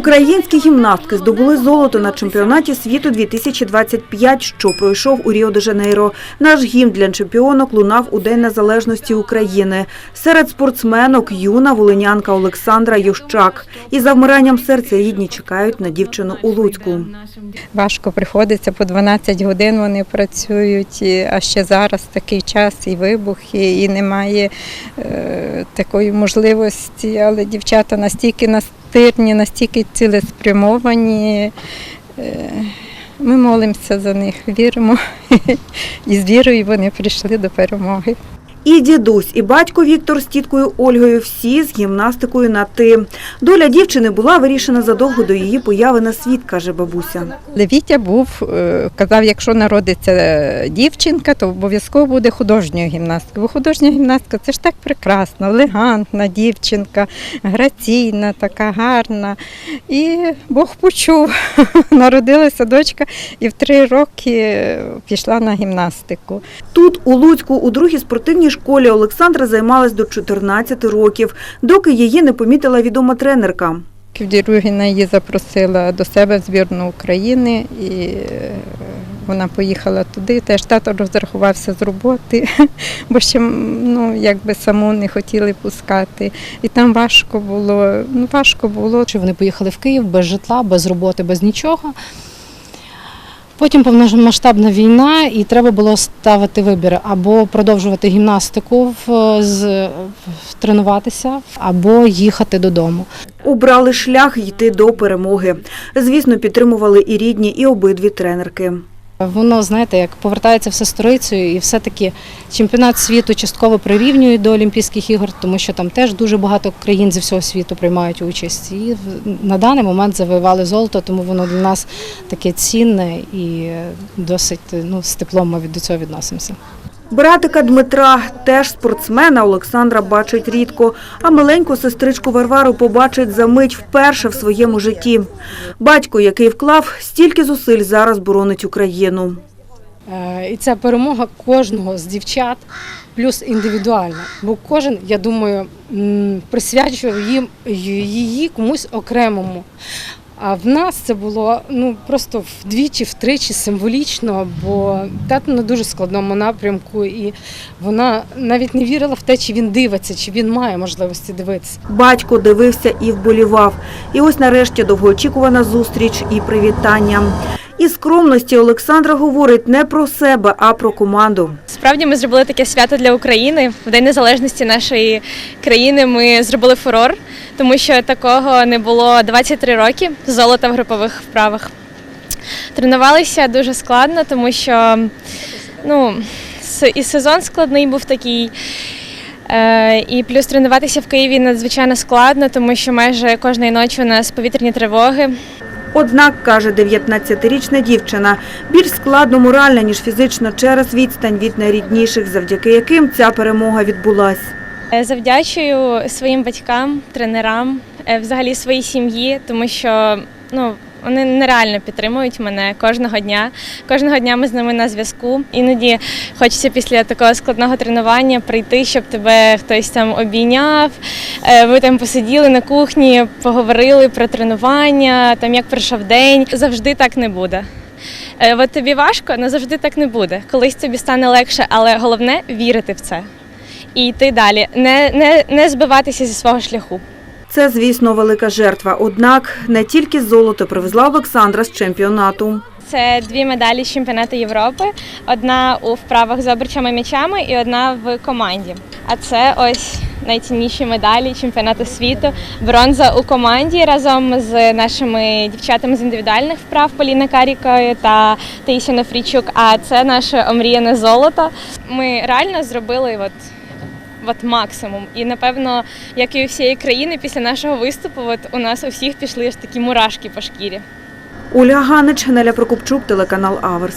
Українські гімнастки здобули золото на чемпіонаті світу 2025, що пройшов у Ріо-де-Жанейро. Наш гімн для чемпіонок лунав у День Незалежності України. Серед спортсменок юна волинянка Олександра Ющак. І за вмиранням серця рідні чекають на дівчину у Луцьку. Важко приходиться по 12 годин вони працюють, а ще зараз такий час і вибухи, і немає е, такої можливості. Але дівчата настільки настирні, настільки цілеспрямовані. Е, ми молимося за них, віримо. І з вірою вони прийшли до перемоги. І дідусь, і батько Віктор з тіткою Ольгою всі з гімнастикою на ти. Доля дівчини була вирішена задовго до її появи на світ, каже бабуся. Але Вітя був, е, казав, якщо народиться дівчинка, то обов'язково буде художньою гімнасткою. Бо художня гімнастка це ж так прекрасно, елегантна дівчинка, граційна, така гарна. І Бог почув. Народилася дочка і в три роки пішла на гімнастику. Тут, у Луцьку, у другій спортивній школі Олександра займалась до 14 років, доки її не помітила відома тренерка. Ківдіругіна її запросила до себе в збірну України і е, вона поїхала туди. Теж тато розрахувався з роботи, бо ще ну, якби саму не хотіли пускати. І там важко було, ну важко було. Чи вони поїхали в Київ без житла, без роботи, без нічого. Потім повномасштабна війна, і треба було ставити вибір або продовжувати гімнастику з, тренуватися, або їхати додому. Убрали шлях йти до перемоги. Звісно, підтримували і рідні, і обидві тренерки. Воно, знаєте, як повертається все сторицею, і все-таки чемпіонат світу частково прирівнює до Олімпійських ігор, тому що там теж дуже багато країн зі всього світу приймають участь. І на даний момент завоювали золото, тому воно для нас таке цінне і досить ну, з теплом ми до цього відносимося. Братика Дмитра, теж спортсмена, Олександра бачить рідко, а маленьку сестричку Варвару побачить за мить вперше в своєму житті. Батько, який вклав стільки зусиль, зараз боронить Україну. Е, І це перемога кожного з дівчат, плюс індивідуальна. Бо кожен, я думаю, присвячував їм її комусь окремому. А в нас це було ну просто вдвічі, втричі символічно, бо тато на дуже складному напрямку, і вона навіть не вірила в те, чи він дивиться, чи він має можливості дивитися. Батько дивився і вболівав. І ось нарешті довгоочікувана зустріч і привітання. І скромності Олександра говорить не про себе, а про команду. Справді ми зробили таке свято для України. В День Незалежності нашої країни ми зробили фурор, тому що такого не було 23 роки золота в групових вправах. Тренувалися дуже складно, тому що ну, і сезон складний був такий. Е, І плюс тренуватися в Києві надзвичайно складно, тому що майже кожної ночі у нас повітряні тривоги. Однак, каже 19-річна дівчина, більш складно морально, ніж фізично через відстань від найрідніших, завдяки яким ця перемога відбулась. Е, Завдячую своїм батькам, тренерам, е, взагалі своїй сім'ї, тому що ну. Вони нереально підтримують мене кожного дня. Кожного дня ми з ними на зв'язку. Іноді хочеться після такого складного тренування прийти, щоб тебе хтось там обійняв. Е, Ви там посиділи на кухні, поговорили про тренування, там як пройшов день. Завжди так не буде. Е, От тобі важко, але завжди так не буде. Колись тобі стане легше, але головне вірити в це і йти далі, не, не, не збиватися зі свого шляху. Це, звісно, велика жертва. Однак не тільки золото привезла Олександра з чемпіонату. Це дві медалі з чемпіонату Європи: одна у вправах з обручами м'ячами і одна в команді. А це ось найцінніші медалі чемпіонату світу. Бронза у команді разом з нашими дівчатами з індивідуальних вправ Поліна Карікою та Таїсія Нафрічук. А це наше омріяне золото. Ми реально зробили от. От максимум. І напевно, як і у всієї країни, після нашого виступу, от у нас у всіх пішли ж такі мурашки по шкірі. Оля Ганич, Неля Прокопчук, телеканал Аверс.